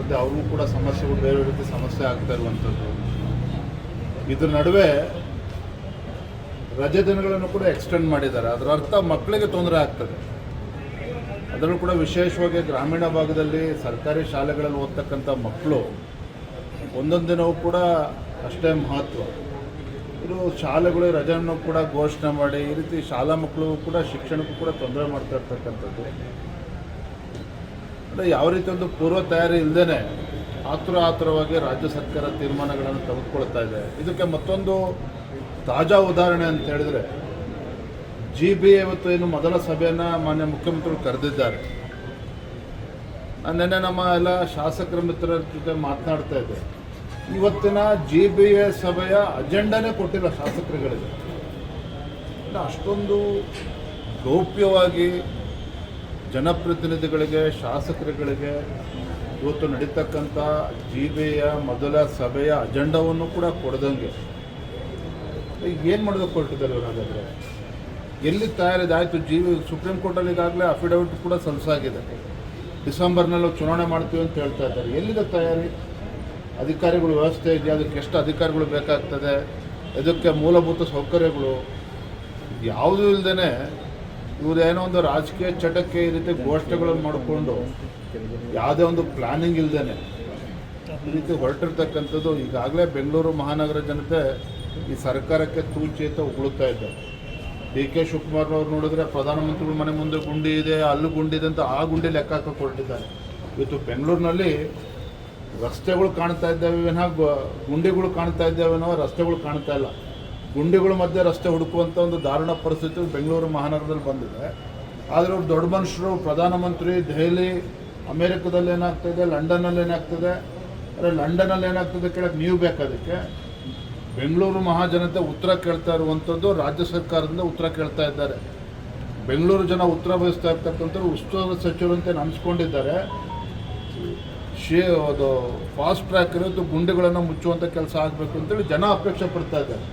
ಮತ್ತು ಅವ್ರಿಗೂ ಕೂಡ ಸಮಸ್ಯೆಗಳು ಬೇರೆ ರೀತಿ ಸಮಸ್ಯೆ ಆಗ್ತಾ ಇರುವಂಥದ್ದು. ಇದ್ರ ನಡುವೆ ರಜೆ ದಿನಗಳನ್ನು ಕೂಡ ಎಕ್ಸ್ಟೆಂಡ್ ಮಾಡಿದ್ದಾರೆ. ಅದರ ಅರ್ಥ ಮಕ್ಕಳಿಗೆ ತೊಂದರೆ ಆಗ್ತದೆ. ಅದರಲ್ಲೂ ಕೂಡ ವಿಶೇಷವಾಗಿ ಗ್ರಾಮೀಣ ಭಾಗದಲ್ಲಿ ಸರ್ಕಾರಿ ಶಾಲೆಗಳಲ್ಲಿ ಓದ್ತಕ್ಕಂಥ ಮಕ್ಕಳು ಒಂದೊಂದು ದಿನವೂ ಕೂಡ ಅಷ್ಟೇ ಮಹತ್ವ. ಇದು ಶಾಲೆಗಳು ರಜೆಯನ್ನು ಕೂಡ ಘೋಷಣೆ ಮಾಡಿ, ಈ ರೀತಿ ಶಾಲಾ ಮಕ್ಕಳು ಕೂಡ ಶಿಕ್ಷಣಕ್ಕೂ ಕೂಡ ತೊಂದರೆ ಮಾಡ್ತಾ ಇರ್ತಕ್ಕಂಥದ್ದು. ಯಾವ ರೀತಿ ಒಂದು ಪೂರ್ವ ತಯಾರಿ ಇಲ್ಲದೇ ಆತುರ ಆತುರವಾಗಿ ರಾಜ್ಯ ಸರ್ಕಾರ ತೀರ್ಮಾನಗಳನ್ನು ತೆಗೆದುಕೊಳ್ತಾ ಇದೆ. ಇದಕ್ಕೆ ಮತ್ತೊಂದು ತಾಜಾ ಉದಾಹರಣೆ ಅಂತ ಹೇಳಿದ್ರೆ ಜಿ ಬಿ ಇವತ್ತು ಏನು ಮೊದಲ ಸಭೆಯನ್ನು ಮಾನ್ಯ ಮುಖ್ಯಮಂತ್ರಿಗಳು ಕರೆದಿದ್ದಾರೆ. ನಾನು ನಿನ್ನೆ ನಮ್ಮ ಎಲ್ಲ ಶಾಸಕರ ಮಿತ್ರರ ಜೊತೆ ಮಾತನಾಡ್ತಾ ಇದ್ದೆ. ಇವತ್ತಿನ ಜಿ ಬಿ ಎ ಸಭೆಯ ಅಜೆಂಡಾನೇ ಕೊಟ್ಟಿಲ್ಲ ಶಾಸಕರುಗಳಿಗೆ. ಅಷ್ಟೊಂದು ಗೌಪ್ಯವಾಗಿ ಜನಪ್ರತಿನಿಧಿಗಳಿಗೆ, ಶಾಸಕರುಗಳಿಗೆ ಇವತ್ತು ನಡೀತಕ್ಕಂಥ ಜಿ ಬಿಯ ಮೊದಲ ಸಭೆಯ ಅಜೆಂಡಾವನ್ನು ಕೂಡ ಕೊಡದಂಗೆ. ಏನು ಮಾಡೋದಕ್ಕೆ ಹೊರಟಿದ್ದಾರೆ ಇವರು ಹಾಗಾದರೆ? ಎಲ್ಲಿ ತಯಾರಿದೆ ಆಯಿತು ಜಿ ಸುಪ್ರೀಂ ಕೋರ್ಟಲ್ಲಿ ಈಗಾಗಲೇ ಅಫಿಡವಿಟ್ ಕೂಡ ಸಲ್ಲಿಸಾಗಿದೆ ಡಿಸೆಂಬರ್ನಲ್ಲಿ ಚುನಾವಣೆ ಮಾಡ್ತೀವಿ ಅಂತ ಹೇಳ್ತಾ ಇದ್ದಾರೆ. ಎಲ್ಲಿದೆ ತಯಾರಿ? ಅಧಿಕಾರಿಗಳು ವ್ಯವಸ್ಥೆ ಇದೆಯಾ? ಅದಕ್ಕೆ ಎಷ್ಟು ಅಧಿಕಾರಿಗಳು ಬೇಕಾಗ್ತದೆ? ಇದಕ್ಕೆ ಮೂಲಭೂತ ಸೌಕರ್ಯಗಳು? ಯಾವುದೂ ಇಲ್ಲದೇ ಇವ್ರೇನೋ ಒಂದು ರಾಜಕೀಯ ಚಟಕ್ಕೆ ಈ ರೀತಿ ಘೋಷಣೆಗಳನ್ನು ಮಾಡಿಕೊಂಡು ಯಾವುದೇ ಒಂದು ಪ್ಲಾನಿಂಗ್ ಇಲ್ಲದೇನೆ ಈ ರೀತಿ ಹೊರಟಿರ್ತಕ್ಕಂಥದ್ದು ಈಗಾಗಲೇ ಬೆಂಗಳೂರು ಮಹಾನಗರ ಜನತೆ ಈ ಸರ್ಕಾರಕ್ಕೆ ತೂಚೇತ ಉಗುಳುತ್ತಾ ಇದ್ದಾರೆ. ಡಿ ಕೆ ಶಿವಕುಮಾರ್ನವ್ರು ನೋಡಿದ್ರೆ ಪ್ರಧಾನಮಂತ್ರಿಗಳ ಮನೆ ಮುಂದೆ ಗುಂಡಿ ಇದೆ, ಅಲ್ಲಿ ಗುಂಡಿ ಇದೆ ಅಂತ ಆ ಗುಂಡಿ ಲೆಕ್ಕ ಹಾಕಕ್ಕೆ ಇವತ್ತು ಬೆಂಗಳೂರಿನಲ್ಲಿ ರಸ್ತೆಗಳು ಕಾಣ್ತಾ ಇದ್ದಾವೆ ಗುಂಡಿಗಳು ಕಾಣ್ತಾ ಇದ್ದಾವೇನೋ ರಸ್ತೆಗಳು ಕಾಣ್ತಾ ಇಲ್ಲ. ಗುಂಡಿಗಳ ಮಧ್ಯೆ ರಸ್ತೆ ಹುಡುಕುವಂಥ ಒಂದು ದಾರುಣ ಪರಿಸ್ಥಿತಿ ಬೆಂಗಳೂರು ಮಹಾನಗರದಲ್ಲಿ ಬಂದಿದೆ. ಆದರೆ ಅವ್ರು ದೊಡ್ಡ ಮನುಷ್ಯರು, ಪ್ರಧಾನಮಂತ್ರಿ, ದೆಹಲಿ, ಅಮೇರಿಕದಲ್ಲಿ ಏನಾಗ್ತದೆ, ಲಂಡನ್ನಲ್ಲಿ ಏನಾಗ್ತದೆ? ಅಂದರೆ ಲಂಡನಲ್ಲಿ ಏನಾಗ್ತದೆ ಕೇಳಕ್ಕೆ ನೀವು ಬೇಕಾದಕ್ಕೆ ಬೆಂಗಳೂರು ಮಹಾಜನತೆ ಉತ್ತರ ಕೇಳ್ತಾ ಇರುವಂಥದ್ದು ರಾಜ್ಯ ಸರ್ಕಾರದಿಂದ ಉತ್ತರ ಕೇಳ್ತಾ ಇದ್ದಾರೆ. ಬೆಂಗಳೂರು ಜನ ಉತ್ತರ ಬಯಸ್ತಾ ಇರ್ತಕ್ಕಂಥವ್ರು ಉಸ್ತುವಾರಿ ಸಚಿವರಂತೆ ಅಂತ ಅನ್ಸ್ಕೊಂಡಿದ್ದಾರೆ ಶೇ, ಅದು ಫಾಸ್ಟ್ ಟ್ರ್ಯಾಕ್ ಇರೋದು ಗುಂಡಿಗಳನ್ನು ಮುಚ್ಚುವಂಥ ಕೆಲಸ ಆಗಬೇಕು ಅಂತೇಳಿ ಜನ ಅಪೇಕ್ಷೆ ಪಡ್ತಾ ಇದ್ದಾರೆ.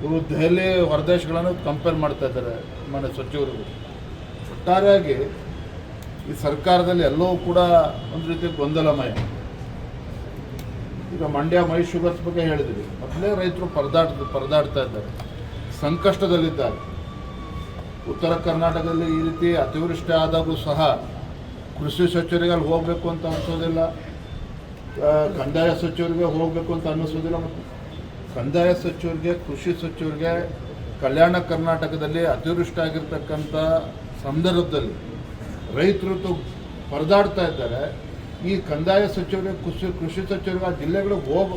ಇವರು ದೆಹಲಿ ಹೊರದೇಶಗಳನ್ನು ಕಂಪೇರ್ ಮಾಡ್ತಾ ಇದ್ದಾರೆ ಮನೆ ಸಚಿವರು. ಒಟ್ಟಾರೆಯಾಗಿ ಈ ಸರ್ಕಾರದಲ್ಲಿ ಎಲ್ಲವೂ ಕೂಡ ಒಂದು ರೀತಿ ಗೊಂದಲಮಯ. ಈಗ ಮಂಡ್ಯ ಮೈ ಶುಗರ್ಸ್ ಬಗ್ಗೆ ಹೇಳಿದ್ವಿ. ಮೊದಲೇ ರೈತರು ಪರದಾಡ್, ಪರದಾಡ್ತಾ ಇದ್ದಾರೆ. ಸಂಕಷ್ಟದಲ್ಲಿದ್ದಾರೆ. ಉತ್ತರ ಕರ್ನಾಟಕದಲ್ಲಿ ಈ ರೀತಿ ಅತಿವೃಷ್ಟಿ ಆದಾಗೂ ಸಹ ಕೃಷಿ ಸಚಿವರಿಗೆ ಅಲ್ಲಿ ಹೋಗಬೇಕು ಅಂತ ಅನಿಸೋದಿಲ್ಲ. ಕಂದಾಯ ಸಚಿವರಿಗೆ ಹೋಗಬೇಕು ಅಂತ ಅನ್ನಿಸೋದಿಲ್ಲ ಮತ್ತು ಕಂದಾಯ ಸಚಿವರಿಗೆ, ಕೃಷಿ ಸಚಿವರಿಗೆ, ಕಲ್ಯಾಣ ಕರ್ನಾಟಕದಲ್ಲಿ ಅತಿವೃಷ್ಟಿ ಆಗಿರ್ತಕ್ಕಂಥ ಸಂದರ್ಭದಲ್ಲಿ ರೈತರು ಪರದಾಡ್ತಾ ಇದ್ದಾರೆ. ಈ ಕಂದಾಯ ಸಚಿವರಿಗೆ, ಕೃಷಿ ಕೃಷಿ ಸಚಿವರಿಗೆ ಆ ಜಿಲ್ಲೆಗಳಿಗೆ ಹೋಗ,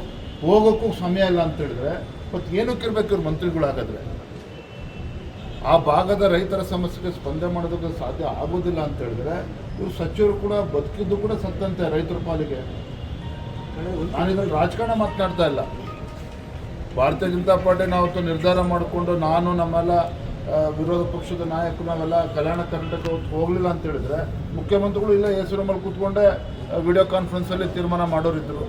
ಹೋಗೋಕ್ಕೂ ಸಮಯ ಇಲ್ಲ ಅಂತ ಹೇಳಿದ್ರೆ ಮತ್ತು ಏನಕ್ಕೆ ಇರ್ಬೇಕು ಇವ್ರು ಮಂತ್ರಿಗಳು ಹಾಗಾದ್ರೆ? ಆ ಭಾಗದ ರೈತರ ಸಮಸ್ಯೆಗೆ ಸ್ಪಂದನೆ ಮಾಡೋದಕ್ಕೆ ಸಾಧ್ಯ ಆಗೋದಿಲ್ಲ ಅಂತ ಹೇಳಿದ್ರೆ, ಇವ್ರು ಸಚಿವರು ಕೂಡ ಬದುಕಿದ್ದು ಕೂಡ ಸತ್ತಂತೆ ರೈತರ ಪಾಲಿಗೆ. ನಾನು ಇದ್ರಲ್ಲಿ ರಾಜಕಾರಣ ಮಾತನಾಡ್ತಾ ಇಲ್ಲ. ಭಾರತೀಯ ಜನತಾ ಪಾರ್ಟಿ ನಾವತ್ತು ನಿರ್ಧಾರ ಮಾಡಿಕೊಂಡು ನಾನು ನಮ್ಮೆಲ್ಲ ವಿರೋಧ ಪಕ್ಷದ ನಾಯಕರು ನಾವೆಲ್ಲ ಕಲ್ಯಾಣ ಕರ್ನಾಟಕ ಹೋಗಲಿಲ್ಲ ಅಂತ ಹೇಳಿದ್ರೆ ಮುಖ್ಯಮಂತ್ರಿಗಳು ಇಲ್ಲ ಹೆಸರು ಮೇಲೆ ಕೂತ್ಕೊಂಡೆ ವಿಡಿಯೋ ಕಾನ್ಫರೆನ್ಸಲ್ಲಿ ತೀರ್ಮಾನ ಮಾಡೋರಿದ್ದರು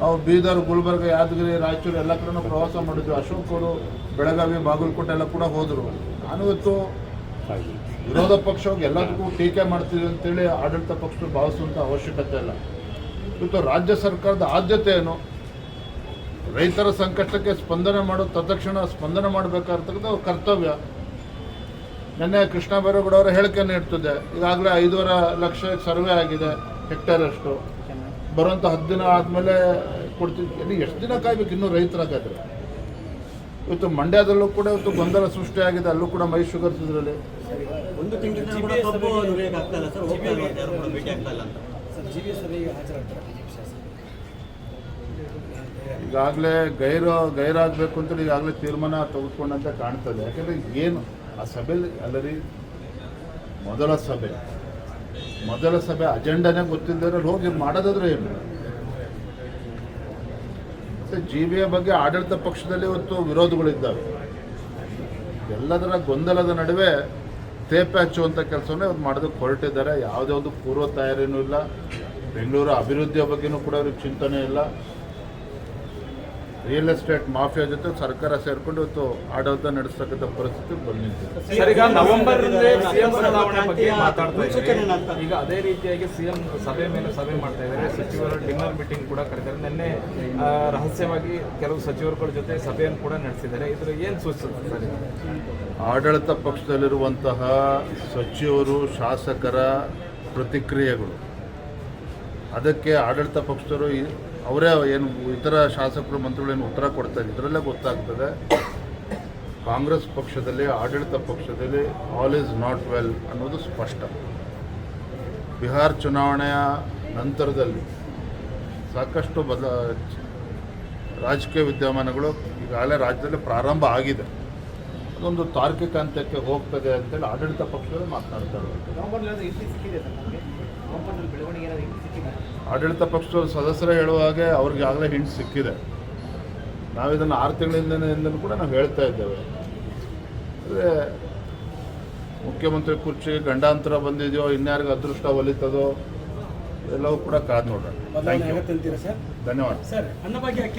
ನಾವು ಬೀದರ್, ಗುಲ್ಬರ್ಗ, ಯಾದಗಿರಿ, ರಾಯಚೂರು ಎಲ್ಲ ಕಡೆ ಪ್ರವಾಸ ಮಾಡಿದ್ವಿ. ಅಶೋಕ್ ಅವರು, ಬೆಳಗಾವಿ, ಬಾಗಲಕೋಟೆ ಎಲ್ಲ ಕೂಡ ಹೋದರು. ನಾನು ಇವತ್ತು ವಿರೋಧ ಪಕ್ಷವಾಗಿ ಎಲ್ಲದಕ್ಕೂ ಟೀಕೆ ಮಾಡ್ತೀವಿ ಅಂತೇಳಿ ಆಡಳಿತ ಪಕ್ಷಗಳು ಭಾವಿಸುವಂಥ ಅವಶ್ಯಕತೆ ಇಲ್ಲ. ಇವತ್ತು ರಾಜ್ಯ ಸರ್ಕಾರದ ಆದ್ಯತೆ ಏನು? ರೈತರ ಸಂಕಷ್ಟಕ್ಕೆ ಸ್ಪಂದನೆ ಮಾಡೋ ತತ್ಕ್ಷಣ ಸ್ಪಂದನೆ ಮಾಡಬೇಕಾಗಿರ್ತಕ್ಕಂಥ ಅವ್ರ ಕರ್ತವ್ಯ. ನಿನ್ನೆ ಕೃಷ್ಣ ಬೈರೇಗೌಡ ಅವರ ಹೇಳಿಕೆಯನ್ನು ಇಡ್ತಿದ್ದೆ ಈಗಾಗಲೇ ಐದೂವರೆ ಲಕ್ಷ ಸರ್ವೆ ಆಗಿದೆ ಹೆಕ್ಟೇರ್ ಅಷ್ಟು ಬರುವಂಥ ಹತ್ತು ದಿನ ಆದಮೇಲೆ ಕೊಡ್ತೀವಿ ಇನ್ನು ಎಷ್ಟು ದಿನ ಕಾಯ್ಬೇಕು? ಇನ್ನೂ ರೈತರಾಗಾದ್ರೆ ಇವತ್ತು ಮಂಡ್ಯದಲ್ಲೂ ಕೂಡ ಇವತ್ತು ಗೊಂದಲ ಸೃಷ್ಟಿಯಾಗಿದೆ ಅಲ್ಲೂ ಕೂಡ ಮೈ ಶುಗರ್ಸ್ ಇದರಲ್ಲಿ. ಒಂದು ತಿಂಗಳಿಂದ ಈಗಾಗಲೇ ಗೈರು, ಗೈರಾಗಬೇಕು ಅಂತ ಈಗಾಗಲೇ ತೀರ್ಮಾನ ತೆಗೆದುಕೊಂಡಂತೆ ಕಾಣ್ತದೆ. ಯಾಕಂದರೆ ಏನು, ಆ ಸಭೆಯಲ್ಲಿ ಅಲ್ಲರಿ, ಮೊದಲ ಸಭೆ. ಮೊದಲ ಸಭೆ ಅಜೆಂಡಾನೇ ಗೊತ್ತಿಲ್ಲದೆ ಹೋಗಿ ಮಾಡೋದಾದ್ರೆ ಏನು? ಜಿ ಬಿ ಬಗ್ಗೆ ಆಡಳಿತ ಪಕ್ಷದಲ್ಲಿ ಇವತ್ತು ವಿರೋಧಗಳಿದ್ದಾವೆ. ಎಲ್ಲದರ ಗೊಂದಲದ ನಡುವೆ ತೇಪೆ ಹಚ್ಚುವಂಥ ಕೆಲಸವನ್ನೇ ಅವ್ರು ಮಾಡೋದಕ್ಕೆ ಹೊರಟಿದ್ದಾರೆ. ಯಾವುದೇ ಒಂದು ಪೂರ್ವ ತಯಾರಿನೂ ಇಲ್ಲ. ಬೆಂಗಳೂರು ಅಭಿವೃದ್ಧಿಯ ಬಗ್ಗೆನೂ ಕೂಡ ಅವ್ರಿಗೆ ಚಿಂತನೆ ಇಲ್ಲ. ರಿಯಲ್ ಎಸ್ಟೇಟ್ ಮಾಫಿಯಾ ಜೊತೆ ಸರ್ಕಾರ ಸೇರ್ಕೊಂಡು ಇವತ್ತು ಆಡಳಿತ ನಡೆಸ್ತಕ್ಕಂಥ ಪರಿಸ್ಥಿತಿ ಬಂದಿದೆ ಸರ್ ಈಗ ನವೆಂಬರ್ ಈಗ ಅದೇ ರೀತಿಯಾಗಿ ಸಿಎಂ ಸಭೆ ಮೇಲೆ ಸಭೆ ಮಾಡ್ತಾ ಇದ್ದಾರೆ. ಸಚಿವರು ಡಿನ್ನರ್ ಮೀಟಿಂಗ್ ಕೂಡ ಕರೆದಿದ್ದಾರೆ. ನಿನ್ನೆ ರಹಸ್ಯವಾಗಿ ಕೆಲವು ಸಚಿವರುಗಳ ಜೊತೆ ಸಭೆಯನ್ನು ಕೂಡ ನಡೆಸಿದ್ದಾರೆ. ಇದ್ರ ಏನು ಸೂಚಿಸುತ್ತೆ ಸರ್ ಆಡಳಿತ ಪಕ್ಷದಲ್ಲಿರುವಂತಹ ಸಚಿವರು ಶಾಸಕರ ಪ್ರತಿಕ್ರಿಯೆಗಳು. ಅದಕ್ಕೆ ಆಡಳಿತ ಪಕ್ಷದವರು ಈ- ಅವರೇ ಏನು ಇತರ ಶಾಸಕರು ಮಂತ್ರಿಗಳೇನು ಉತ್ತರ ಕೊಡ್ತಾರೆ ಇದರಲ್ಲೇ ಗೊತ್ತಾಗ್ತದೆ, ಕಾಂಗ್ರೆಸ್ ಪಕ್ಷದಲ್ಲಿ, ಆಡಳಿತ ಪಕ್ಷದಲ್ಲಿ ಆಲ್ ಈಸ್ ನಾಟ್ ವೆಲ್ ಅನ್ನೋದು ಸ್ಪಷ್ಟ. ಬಿಹಾರ್ ಚುನಾವಣೆಯ ನಂತರದಲ್ಲಿ ಸಾಕಷ್ಟು ಬದಲ ರಾಜಕೀಯ ವಿದ್ಯಮಾನಗಳು ಈಗಾಗಲೇ ರಾಜ್ಯದಲ್ಲಿ ಪ್ರಾರಂಭ ಆಗಿದೆ. ಅದೊಂದು ತಾರ್ಕಿಕ ಹಂತಕ್ಕೆ ಹೋಗ್ತದೆ ಅಂತೇಳಿ ಆಡಳಿತ ಪಕ್ಷಗಳು ಮಾತನಾಡ್ತಾ ಇದ್ದಾರೆ. ಆಡಳಿತ ಪಕ್ಷದ ಸದಸ್ಯರು ಹೇಳುವ ಹಾಗೆ ಅವ್ರಿಗೆ ಆಗಲೇ ಹಿಂಟ್ ಸಿಕ್ಕಿದೆ. ನಾವು ಇದನ್ನು ಆರು ತಿಂಗಳಿಂದ ಕೂಡ ನಾವು ಹೇಳ್ತಾ ಇದ್ದೇವೆ. ಅಂದರೆ ಮುಖ್ಯಮಂತ್ರಿ ಕುರ್ಚಿ ಗಂಡಾಂತರ ಬಂದಿದೆಯೋ ಇನ್ಯಾರಿಗೆ ಅದೃಷ್ಟ ಒಲಿತದೋ ಎಲ್ಲವೂ ಕೂಡ ಕಾದು ನೋಡೋಣ ಧನ್ಯವಾದ. ಸರ್ ಅನ್ನಭಾಗ್ಯ ಅಕ್ಕಿ